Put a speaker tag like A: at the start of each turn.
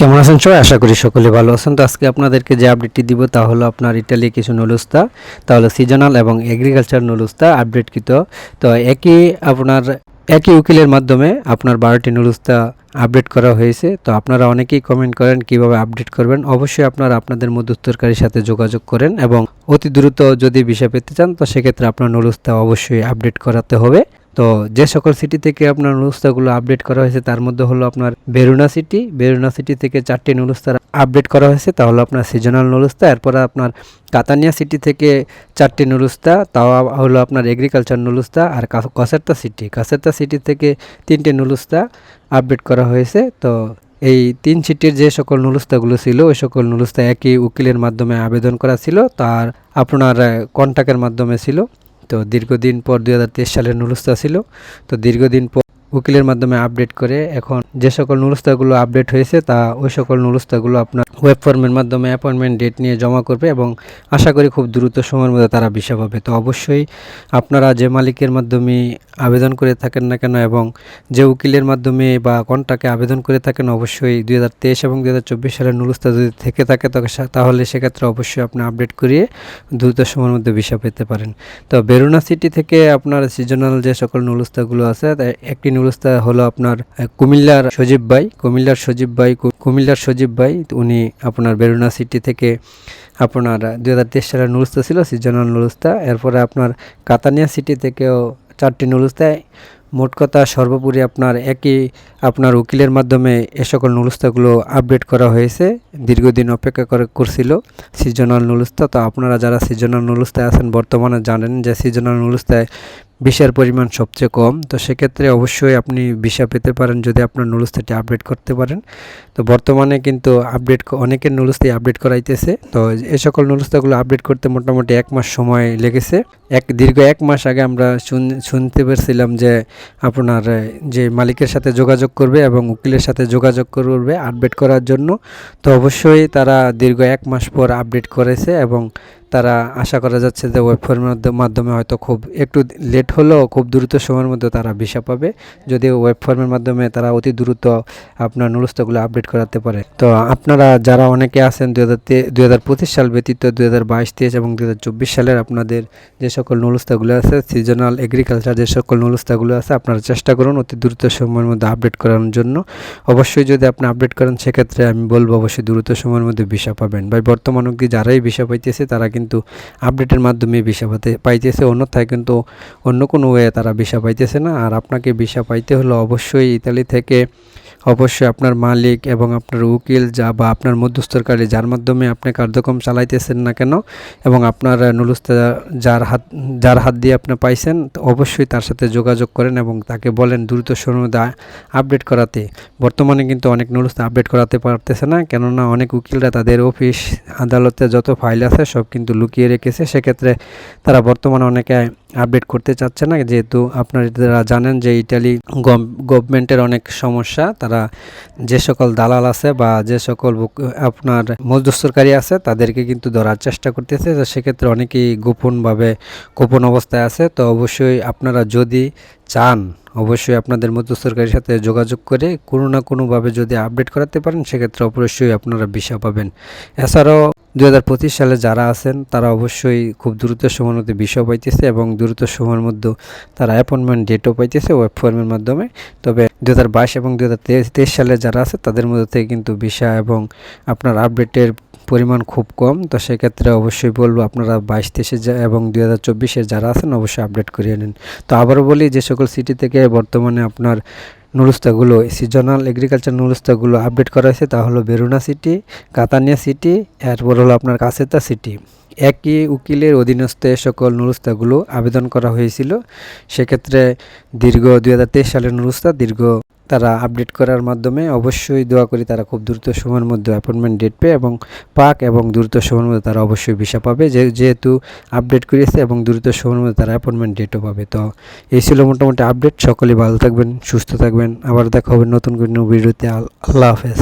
A: কেমন আছেন সবাই? আশা করি সকলে ভালো আছেন। তো আজকে আপনাদেরকে যে আপডেটটি দিব তা হলো আপনার ইটালি কিছু নলুস্তা তাহলে সিজনাল এবং এগ্রিকালচার নলুস্তা আপডেটকৃত তো একই আপনার একই উকিলের মাধ্যমে আপনার বারোটি নলুস্তা আপডেট করা হয়েছে। তো আপনারা অনেকেই কমেন্ট করেন কীভাবে আপডেট করবেন। অবশ্যই আপনারা আপনাদের মধ্যস্থকারীর সাথে যোগাযোগ করেন এবং অতি দ্রুত যদি বিষয় পেতে চান, তো সেক্ষেত্রে আপনার নলুস্তা অবশ্যই আপডেট করাতে হবে। তো যে সকল সিটি থেকে আপনার নুরুস্তাগুলো আপডেট করা হয়েছে, তার মধ্যে হলো আপনার বেরুনা সিটি বেরুনা সিটি থেকে চারটি নুরুস্তার আপডেট করা হয়েছে, তা হলো আপনার সিজনাল নুরুস্তা এরপর আপনার কাতানিয়া সিটি থেকে চারটি নুরুস্তা তাও হলো আপনার এগ্রিকালচার নুরুস্তা আর কসেরতা সিটি কাসেরতা সিটি থেকে তিনটে নুরুস্তা আপডেট করা হয়েছে, তো এই তিন সিটির যে সকল নুরুস্তাগুলো ছিল, ওই সকল নুরুস্তা একই উকিলের মাধ্যমে আবেদন করা ছিল, তার আপনার কন্ট্যাক্টের মাধ্যমে ছিল। তো দীর্ঘদিন পর দুই হাজার তেইশ সালের নুরুস্তা ছিল। তো দীর্ঘদিন পর উকিলের মাধ্যমে আপডেট করে এখন যে সকল নুরুস্তাগুলো আপডেট হয়েছে, তা ওই সকল নুরুস্তাগুলো আপনার ওয়েব ফর্মের মাধ্যমে অ্যাপয়েন্টমেন্ট ডেট নিয়ে জমা করবে এবং আশা করি খুব দ্রুত সময়ের মধ্যে তারা ভিসা পাবে তো অবশ্যই আপনারা যে মালিকের মাধ্যমে আবেদন করে থাকেন না কেন এবং যে উকিলের মাধ্যমে বা কন্টাকে আবেদন করে থাকেন অবশ্যই দুই হাজার তেইশ এবং দুই হাজার চব্বিশ সালের নুরুস্তা যদি থেকে থাকে তাহলে সেক্ষেত্রে অবশ্যই আপনি আপডেট করিয়ে দ্রুত সময়ের মধ্যে ভিসা পেতে পারেন। তো বেরুনা সিটি থেকে আপনার সিজনাল যে সকল নুরুস্তাগুলো আছে একটি নুরুস্তা হলো আপনার কুমিল্লার সজীব ভাই। কুমিল্লার সজীব ভাই কুমিল্লার সজীব ভাই, উনি আপনার বেরুনা সিটি থেকে আপনার দুই হাজার তেইশ সালের নুরুস্তা ছিল সিজনাল নুরুস্তা এরপরে আপনার কাতানিয়া সিটি থেকেও চারটি নুলুস দেয়। মোট কথা সর্বোপরি আপনার একই আপনার উকিলের মাধ্যমে এ সকল নুলুস্তাগুলো আপডেট করা হয়েছে। দীর্ঘদিন অপেক্ষা করে করছিল সিজনাল নুলুস্তা তো আপনারা যারা সিজনাল নুলুস্তায় আছেন, বর্তমানে জানেন যে সিজনাল নুরুস্তায় বিষের পরিমাণ সবচেয়ে কম, তো সেক্ষেত্রে অবশ্যই আপনি বিষা পেতে পারেন যদি আপনার নুরুস্তাটি আপডেট করতে পারেন। তো বর্তমানে কিন্তু আপডেট অনেকের নুরুস্তাই আপডেট করাইতেছে, তো এ সকল নুরুস্তাগুলো আপডেট করতে মোটামুটি এক মাস সময় লেগেছে। এক, দীর্ঘ এক মাস আগে আমরা শুন- শুনতে পেরেছিলাম যে আপনার যে মালিকের সাথে যোগাযোগ করবে এবং উকিলের সাথে যোগাযোগ করবে আপডেট করার জন্য। তো অবশ্যই তারা দীর্ঘ এক মাস পর আপডেট করেছে এবং তারা আশা করা যাচ্ছে যে ওয়েব ফর্মের মাধ্যমে হয়তো খুব একটু লেট হলেও খুব দ্রুত সময়ের মধ্যে তারা ভিসা পাবে। যদি ওয়েব ফর্মের মাধ্যমে তারা অতি দ্রুত আপনার নুরুস্তাগুলো আপডেট করাতে পারে। তো আপনারা যারা অনেকে আছেন দু হাজার পঁচিশ সাল ব্যতীত দু হাজার বাইশ, তেইশ এবং দু হাজার চব্বিশ সালের আপনাদের যে সকল নুরুস্তাগুলো আছে সিজনাল এগ্রিকালচার যে সকল নুরুস্তাগুলো আছে, আপনারা চেষ্টা করুন অতি দ্রুত সময়ের মধ্যে আপডেট করানোর জন্য। অবশ্যই যদি আপনি আপডেট করেন, সেক্ষেত্রে আমি বলব অবশ্যই দ্রুত সময়ের মধ্যে ভিসা পাবেন। বা বর্তমান অবধি যারাই ভিসা পাইতেছে, তারা আপডেটের মাধ্যমে ভিসা পাতে, পাইতেছে। অন্যথায় কিন্তু অন্য কোনো ওয়ে তারা ভিসা পাইতেছে না। আর আপনাকে ভিসা পাইতে হলে অবশ্যই ইতালি থেকে অবশ্যই আপনার মালিক এবং আপনার উকিল যা বা আপনার মধ্যস্থকারী যার মাধ্যমে আপনি কার্যক্রম চালাইতেছেন না কেন এবং আপনার নুলুস্তা যার হাত যার হাত দিয়ে আপনি পাইছেন অবশ্যই তার সাথে যোগাযোগ করেন এবং তাকে বলেন দ্রুত আ- আপডেট করাতে। বর্তমানে কিন্তু অনেক নুলুস্তা আপডেট করাতে পারতেছে না, কেননা অনেক উকিলরা তাদের অফিস আদালতে যত ফাইল আছে সব কিন্তু লুকিয়ে রেখেছে। সেক্ষেত্রে তারা বর্তমানে অনেকে আপডেট করতে চাচ্ছে না, যেহেতু আপনারা জানেন যে ইটালি গভর্নমেন্টের অনেক সমস্যা, তারা যে সকল দালাল আছে বা যে সকল আপনার মজদুস্তরকারী আছে, তাদেরকে কিন্তু ধরার চেষ্টা করতেছে। তো সেক্ষেত্রে অনেকেই গোপনভাবে গোপন অবস্থায় আছে। তো অবশ্যই আপনারা যদি চান, অবশ্যই আপনাদের মধ্যস্থকারীর সাথে যোগাযোগ করে কোনো না কোনোভাবে যদি আপডেট করাতে পারেন, সেক্ষেত্রে অবশ্যই আপনারা ভিসা পাবেন। এছাড়াও দু হাজার পঁচিশ সালে যারা আছেন, তারা অবশ্যই খুব দ্রুত সময়ের মধ্যে ভিসা পাইতেছে এবং দ্রুত সময়ের মধ্যে তারা অ্যাপয়েন্টমেন্ট ডেটও পাইতেছে ওয়েব ফর্মের মাধ্যমে। তবে দু হাজার বাইশ এবং দু হাজার তেইশ সালে যারা আছে, তাদের মধ্যে থেকে কিন্তু ভিসা এবং আপনার আপডেটের পরিমাণ খুব কম। তো সেক্ষেত্রে অবশ্যই বলব, আপনারা বাইশ তেইশে এবং দু হাজার চব্বিশে যারা আছেন, অবশ্যই আপডেট করিয়ে নিন। তো আবারও বলি, যে সকল সিটি থেকে বর্তমানে আপনার নুরুস্তাগুলো সিজনাল এগ্রিকালচার নুরুস্তাগুলো আপডেট করা হয়েছে, তা হলো বেরুনা সিটি কাতানিয়া সিটি এরপর হলো আপনার কাসেতা সিটি একই উকিলের অধীনস্থ সকল নুরুস্তাগুলো আবেদন করা হয়েছিল। সেক্ষেত্রে দীর্ঘ দুই সালের নুরুস্তা দীর্ঘ তারা আপডেট করার মাধ্যমে অবশ্যই দোয়া করি তারা খুব দ্রুত সময়ের মধ্যে অ্যাপয়েন্টমেন্ট ডেট পেয়ে এবং পাক এবং দ্রুত সময়ের মধ্যে তারা অবশ্যই ভিসা পাবে। যেহেতু আপডেট করিয়েছে এবং দ্রুত সময়ের মধ্যে তারা অ্যাপয়েন্টমেন্ট ডেটও পাবে। তো এই ছিল মোটামুটি আপডেট সকলেই ভালো থাকবেন, সুস্থ থাকবেন। আবার দেখা হবে নতুন কোনো ভিডিওতে আল্লাহ হাফেজ।